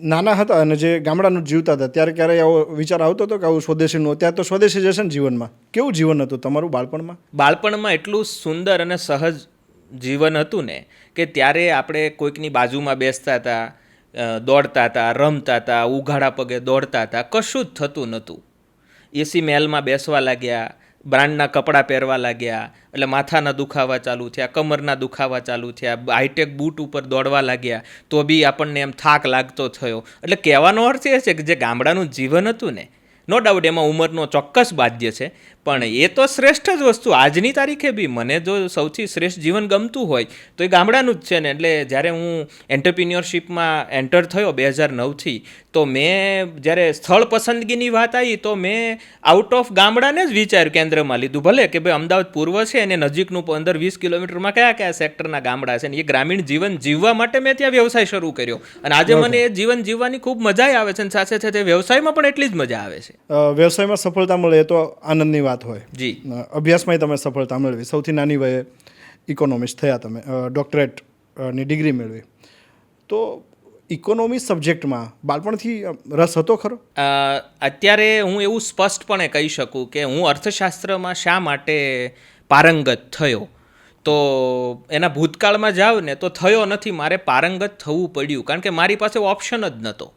નાના હતા અને જે ગામડાનું જીવતા હતા, ત્યારે ક્યારેય આવો વિચાર આવતો હતો કે આવું સ્વદેશીનું અત્યારે તો સ્વદેશી જશે ને જીવનમાં. કેવું જીવન હતું તમારું બાળપણમાં? બાળપણમાં એટલું સુંદર અને સહજ જીવન હતું ને કે ત્યારે આપણે કોઈકની બાજુમાં બેસતા હતા દોડતા હતા, રમતા હતા, ઉઘાડા પગે દોડતા હતા, કશું જ થતું નહોતું. એસી મહેલમાં બેસવા લાગ્યા બ્રાન્ડના કપડાં પહેરવા લાગ્યા, એટલે માથાના દુખાવા ચાલુ થયા, કમરના દુખાવા ચાલુ થયા, હાઈટેક બૂટ ઉપર દોડવા લાગ્યા, તો બી આપણને એમ થાક લાગતો થયો. એટલે કહેવાનો અર્થ એ છે કે જે ગામડાનું જીવન હતું ને, નો ડાઉટ, એમાં ઉંમરનો ચોક્કસ બાધ્ય છે પણ એ તો શ્રેષ્ઠ જ વસ્તુ. આજની તારીખે બી મને જો સૌથી શ્રેષ્ઠ જીવન ગમતું હોય તો એ ગામડાનું જ છે ને. એટલે જ્યારે હું એન્ટરપ્રિન્યોરશિપમાં એન્ટર થયો બે હજાર નવથી તો મેં જ્યારે સ્થળ પસંદગીની વાત આવી તો મેં આઉટ ઓફ ગામડાને જ વિચાર્યું કેન્દ્રમાં લીધું. ભલે કે ભાઈ અમદાવાદ પૂર્વ છે અને નજીકનું પંદર વીસ કિલોમીટરમાં કયા કયા સેક્ટરના ગામડા છે ને એ ગ્રામીણ જીવન જીવવા માટે મેં ત્યાં વ્યવસાય શરૂ કર્યો. અને આજે મને એ જીવન જીવવાની ખૂબ મજા આવે છે અને સાથે સાથે વ્યવસાયમાં પણ એટલી જ મજા આવે છે. વ્યવસાયમાં સફળતા મળે એ તો આનંદની વાત હોય. જી. અ, અભ્યાસમાંય તમે સફળતા મેળવી. સૌથી નાની વયે ઇકોનોમિસ્ટ થયા તમે ડૉક્ટરેટની ડિગ્રી મેળવી. તો ઇકોનોમી સબ્જેક્ટમાં બાળપણથી રસ હતો ખરો? અત્યારે હું એવું સ્પષ્ટપણે કહી શકું કે હું અર્થશાસ્ત્રમાં શા માટે પારંગત થયો? તો એના ભૂતકાળમાં જાવ ને તો થયો નથી મારે પારંગત થવું પડ્યું. કારણ કે મારી પાસે ઓપ્શન જ નહોતો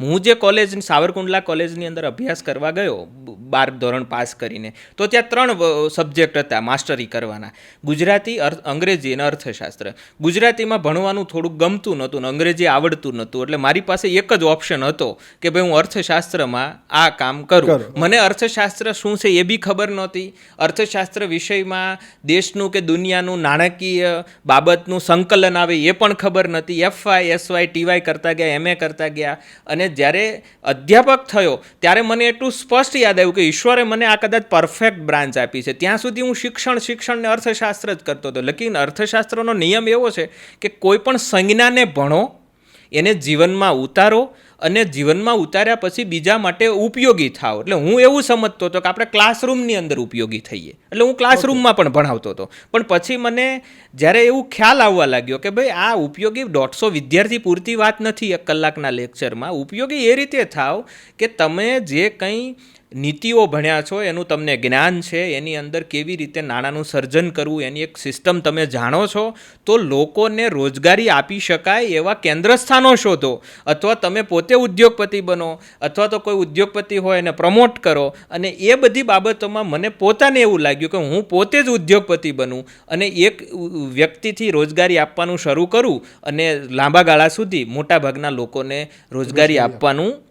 હું જે કોલેજ સાવરકુંડલા કોલેજની અંદર અભ્યાસ કરવા ગયો બાર ધોરણ પાસ કરીને. તો ત્યાં ત્રણ સબ્જેક્ટ હતા માસ્ટરી કરવાના. ગુજરાતી અર્થ અંગ્રેજી અને અર્થશાસ્ત્ર. ગુજરાતીમાં ભણવાનું થોડુંક ગમતું નહોતું ને અંગ્રેજી આવડતું નહોતું. એટલે મારી પાસે એક જ ઓપ્શન હતો કે ભાઈ હું અર્થશાસ્ત્રમાં આ કામ કરું. મને અર્થશાસ્ત્ર શું છે એ બી ખબર નહોતી. અર્થશાસ્ત્ર વિષયમાં દેશનું કે દુનિયાનું નાણાકીય બાબતનું સંકલન આવે એ પણ ખબર નથી એફવાય એસવાય ટીવાય કરતા ગયા એમએ કરતા ગયા. અને જ્યારે અધ્યાપક થયો ત્યારે મને એટલું સ્પષ્ટ યાદ આવ્યું કે ઈશ્વરે મને આ કદાચ પરફેક્ટ બ્રાન્ચ આપી છે. ત્યાં સુધી હું શિક્ષણ, શિક્ષણને અર્થશાસ્ત્ર જ કરતો હતો. લેકિન, અર્થશાસ્ત્રનો નિયમ એવો છે કે કોઈ પણ સંજ્ઞાને ભણો, એને જીવનમાં ઉતારો અને જીવનમાં ઉતાર્યા પછી બીજા માટે ઉપયોગી થાવ એટલે હું એવું સમજતો હતો કે આપણે ક્લાસરૂમની અંદર ઉપયોગી થઈએ. એટલે હું ક્લાસરૂમમાં પણ ભણાવતો હતો. પણ પછી મને જ્યારે એવું ખ્યાલ આવવા લાગ્યો કે ભાઈ આ ઉપયોગી દોઢસો વિદ્યાર્થી પૂરતી વાત નથી એક કલાકના લેક્ચરમાં ઉપયોગી એ રીતે થાવ કે તમે જે કંઈ નીતિઓ ભણ્યા છો એનું તમને જ્ઞાન છે એની અંદર કેવી રીતે નાણાંનું સર્જન કરવું એની એક સિસ્ટમ તમે જાણો છો તો લોકોને રોજગારી આપી શકાય એવા કેન્દ્ર સ્થાનો શોધો. અથવા તમે પોતે ઉદ્યોગપતિ બનો અથવા તો કોઈ ઉદ્યોગપતિ હોય એને પ્રમોટ કરો અને એ બધી બાબતોમાં મને પોતાને એવું લાગ્યું કે હું પોતે જ ઉદ્યોગપતિ બનું અને એક વ્યક્તિથી રોજગારી આપવાનું શરૂ કરું અને લાંબા ગાળા સુધી મોટાભાગના લોકોને રોજગારી આપવાનું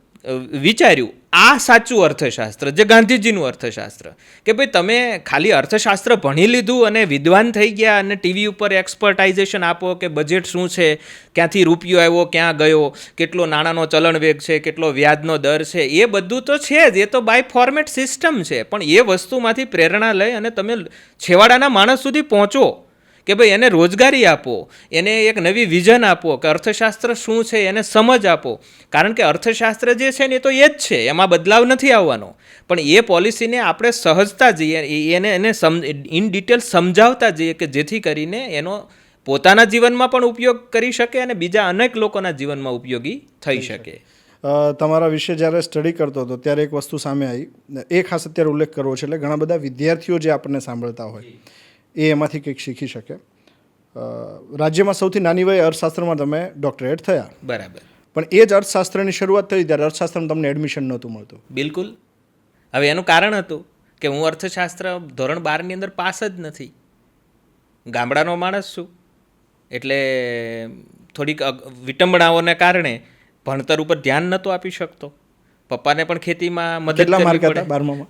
વિચાર્યું. આ સાચું અર્થશાસ્ત્ર, જે ગાંધીજીનું અર્થશાસ્ત્ર. કે ભાઈ તમે ખાલી અર્થશાસ્ત્ર ભણી લીધું અને વિદ્વાન થઈ ગયા અને ટીવી ઉપર એક્સપર્ટાઇઝેશન આપો કે બજેટ શું છે, ક્યાંથી રૂપિયો આવ્યો, ક્યાં ગયો, કેટલો નાણાંનો ચલણ વેગ છે, કેટલો વ્યાજનો દર છે, એ બધું તો છે જ. એ તો બાય ફોર્મેટ સિસ્ટમ છે. પણ એ વસ્તુમાંથી પ્રેરણા લઈ અને તમે છેવાડાના માણસ સુધી પહોંચો. કે ભાઈ એને રોજગારી આપો એને એક નવી વિઝન આપો કે અર્થશાસ્ત્ર શું છે એને સમજ આપો. કારણ કે અર્થશાસ્ત્ર જે છે ને એ તો એ જ છે એમાં બદલાવ નથી આવવાનો. પણ એ પોલિસીને આપણે સહજતા જઈએ એને એને સમ ઇન ડિટેલ સમજાવતા જઈએ કે જેથી કરીને એનો પોતાના જીવનમાં પણ ઉપયોગ કરી શકે અને બીજા અનેક લોકોના જીવનમાં ઉપયોગી થઈ શકે. તમારા વિશે જ્યારે સ્ટડી કરતો હતો ત્યારે એક વસ્તુ સામે આવી. એ ખાસ અત્યારે ઉલ્લેખ કરવો છે એટલે ઘણા બધા વિદ્યાર્થીઓ જે આપણને સાંભળતા હોય. એ એમાંથી કંઈક શીખી શકે. રાજ્યમાં સૌથી નાની વયે અર્થશાસ્ત્રમાં તમે ડોક્ટરેટ થયા. બરાબર. પણ એ જ અર્થશાસ્ત્રની શરૂઆત થઈ ત્યારે અર્થશાસ્ત્રમાં તમને એડમિશન નહોતું મળતું. બિલકુલ. હવે એનું કારણ હતું કે હું અર્થશાસ્ત્ર ધોરણ બારની અંદર પાસ જ નથી. ગામડાનો માણસ છું. એટલે થોડીક વિટંબણાઓને કારણે ભણતર ઉપર ધ્યાન નહોતો આપી શકતો. પપ્પાને પણ ખેતીમાં મદદ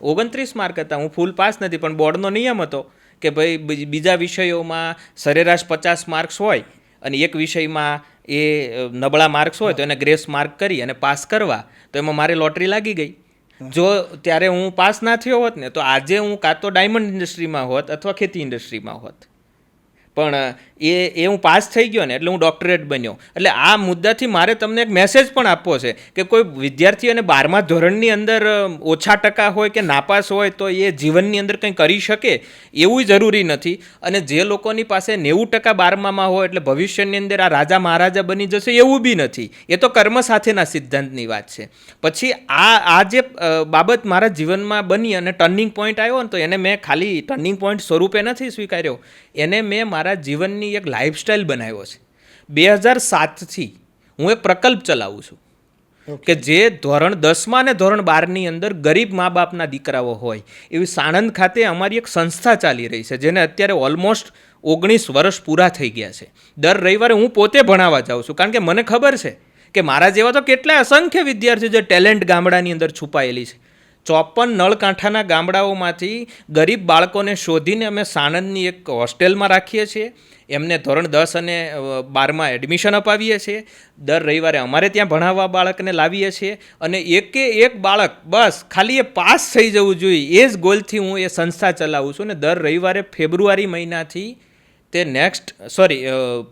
ઓગણત્રીસ માર્ક હતા. હું ફૂલ પાસ નથી પણ બોર્ડનો નિયમ હતો કે ભાઈ બીજા વિષયોમાં સરેરાશ પચાસ માર્ક્સ હોય અને એક વિષયમાં એ નબળા માર્ક્સ હોય તો એને ગ્રેસ માર્ક કરી અને પાસ કરવા, તો એમાં મારે લોટરી લાગી ગઈ. જો ત્યારે હું પાસ ના થયો હોત ને, તો આજે હું કાં તો ડાયમંડ ઇન્ડસ્ટ્રીમાં હોત અથવા ખેતી ઇન્ડસ્ટ્રીમાં હોત. પણ એ એ હું પાસ થઈ ગયો ને એટલે હું ડોક્ટરેટ બન્યો. એટલે આ મુદ્દાથી મારે તમને એક મેસેજ પણ આપવો છે કે કોઈ વિદ્યાર્થીઓને બારમા ધોરણની અંદર ઓછા ટકા હોય કે નાપાસ હોય તો એ જીવનની અંદર કંઈ કરી શકે એવું જરૂરી નથી. અને જે લોકોની પાસે નેવું ટકા બારમામાં હોય એટલે ભવિષ્યની અંદર આ રાજા મહારાજા બની જશે એવું બી નથી. એ તો કર્મ સાથેના સિદ્ધાંતની વાત છે. પછી આ આ જે બાબત મારા જીવનમાં બની અને ટર્નિંગ પોઈન્ટ આવ્યો ને તો એને મેં ખાલી ટર્નિંગ પોઈન્ટ સ્વરૂપે નથી સ્વીકાર્યો. એને મેં મારા જીવનની એક લાઈફસ્ટાઈલ બનાવ્યો છે. બે હજાર સાતથી હું એક પ્રકલ્પ ચલાવું છું કે જે ધોરણ દસમાં અને ધોરણ બારની અંદર ગરીબ મા બાપના દીકરાઓ હોય એવી સાણંદ ખાતે અમારી એક સંસ્થા ચાલી રહી છે જેને અત્યારે ઓલમોસ્ટ ઓગણીસ વર્ષ પૂરા થઈ ગયા છે. દર રવિવારે હું પોતે ભણાવવા જાઉં છું કારણ કે મને ખબર છે કે મારા જેવા તો કેટલા અસંખ્ય વિદ્યાર્થીઓ જે ટેલેન્ટ ગામડાની અંદર છુપાયેલી છે. ચોપન નળકાંઠાના ગામડાઓમાંથી ગરીબ બાળકોને શોધીને અમે સાણંદની એક હોસ્ટેલમાં રાખીએ છીએ. એમને ધોરણ દસ અને બારમાં એડમિશન અપાવીએ છીએ. દર રવિવારે અમારે ત્યાં ભણાવવા બાળકને લાવીએ છીએ અને એકે એક બાળક બસ ખાલી એ પાસ થઈ જવું જોઈએ, એ જ ગોલથી હું એ સંસ્થા ચલાવું છું. અને દર રવિવારે ફેબ્રુઆરી મહિનાથી તે નેક્સ્ટ, સોરી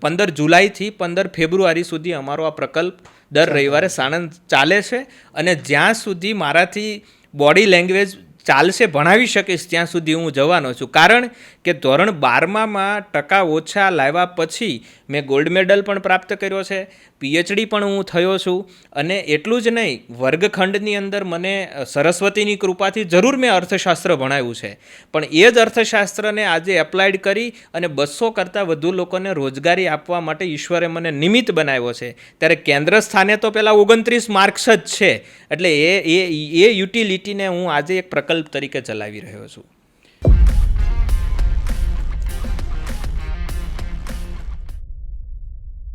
પંદર જુલાઈથી પંદર ફેબ્રુઆરી સુધી અમારો આ પ્રકલ્પ દર રવિવારે સાણંદ ચાલે છે. અને જ્યાં સુધી મારાથી બોડી લેંગ્વેજ ચાલશે, ભણાવી શકીશ ત્યાં સુધી હું જવાનો છું. કારણ કે ધોરણ બારમામાં ટકા ઓછા લાવ્યા પછી મેં ગોલ્ડ મેડલ પણ પ્રાપ્ત કર્યો છે. પીએચડી પણ હું થયો છું અને એટલું જ નહીં, વર્ગખંડની અંદર મને સરસ્વતીની કૃપાથી જરૂર મેં અર્થશાસ્ત્ર ભણાવ્યું છે. પણ એ જ અર્થશાસ્ત્રને આજે એપ્લાઇડ કરી અને બસો કરતાં વધુ લોકોને રોજગારી આપવા માટે ઈશ્વરે મને નિમિત્ત બનાવ્યો છે. ત્યારે કેન્દ્ર સ્થાને તો પહેલાં ઓગણત્રીસ માર્ક્સ જ છે. એટલે એ એ એ યુટિલિટીને હું આજે એક પ્રકલ્પ તરીકે ચલાવી રહ્યો છું.